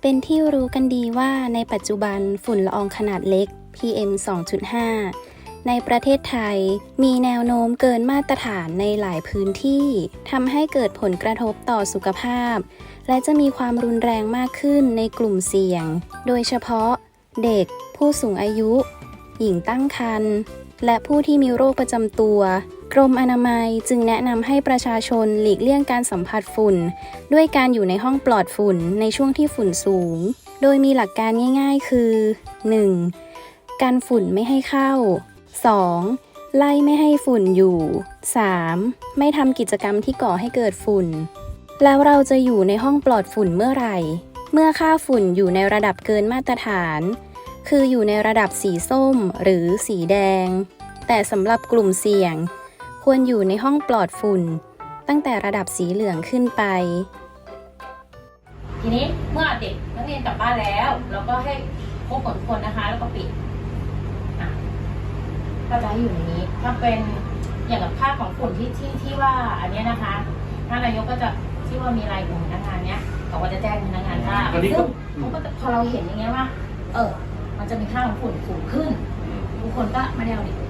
เป็นที่รู้กันดีว่าในปัจจุบันฝุ่นละอองขนาดเล็ก PM 2.5 ในประเทศไทยมีแนวโน้มเกินมาตรฐานในหลายพื้นที่ทำให้เกิดผลกระทบต่อสุขภาพ และจะมีความรุนแรงมากขึ้นในกลุ่มเสี่ยง โดยเฉพาะ เด็ก ผู้สูงอายุ หญิงตั้งครรภ์และผู้ที่มีโรคประจำตัว กรมอนามัยจึงแนะนำให้ประชาชนหลีกเลี่ยงการสัมผัสฝุ่น ด้วยการอยู่ในห้องปลอดฝุ่นในช่วงที่ฝุ่นสูง โดยมีหลักการง่าย ๆ คือ 1. การฝุ่นไม่ให้เข้า 2. ไล่ไม่ให้ฝุ่นอยู่ 3. ไม่ทำกิจกรรมที่ก่อให้เกิดฝุ่น แล้วเราจะอยู่ในห้องปลอดฝุ่นเมื่อไหร่ เมื่อค่าฝุ่นอยู่ในระดับเกินมาตรฐาน คืออยู่ในระดับสีส้มหรือสีแดง แต่สำหรับกลุ่มเสี่ยง ควรอยู่ในห้องปลอดฝุ่น ตั้งแต่ระดับสีเหลืองขึ้นไป ทีนี้เมื่อเด็กนักเรียนกลับบ้านแล้ว เราก็ให้ครบหมดทุกคนนะคะ แล้วก็ปิดอะก็จะให้อยู่ในนี้ถ้าเป็นอย่างกับค่าของฝุ่นที่ที่ที่ว่าอันเนี้ยนะคะท่านนายกก็จะที่ว่ามีรายของพนักงานเนี้ยเขาก็จะแจ้งพนักงานทราบอันนี้ก็ซึ่งเขาก็จะพอเราเห็นอย่างเงี้ยว่า เออ มันจะมีค่าของฝุ่นสูงขึ้นทุกคนก็ไม่ได้เอาเด็กไป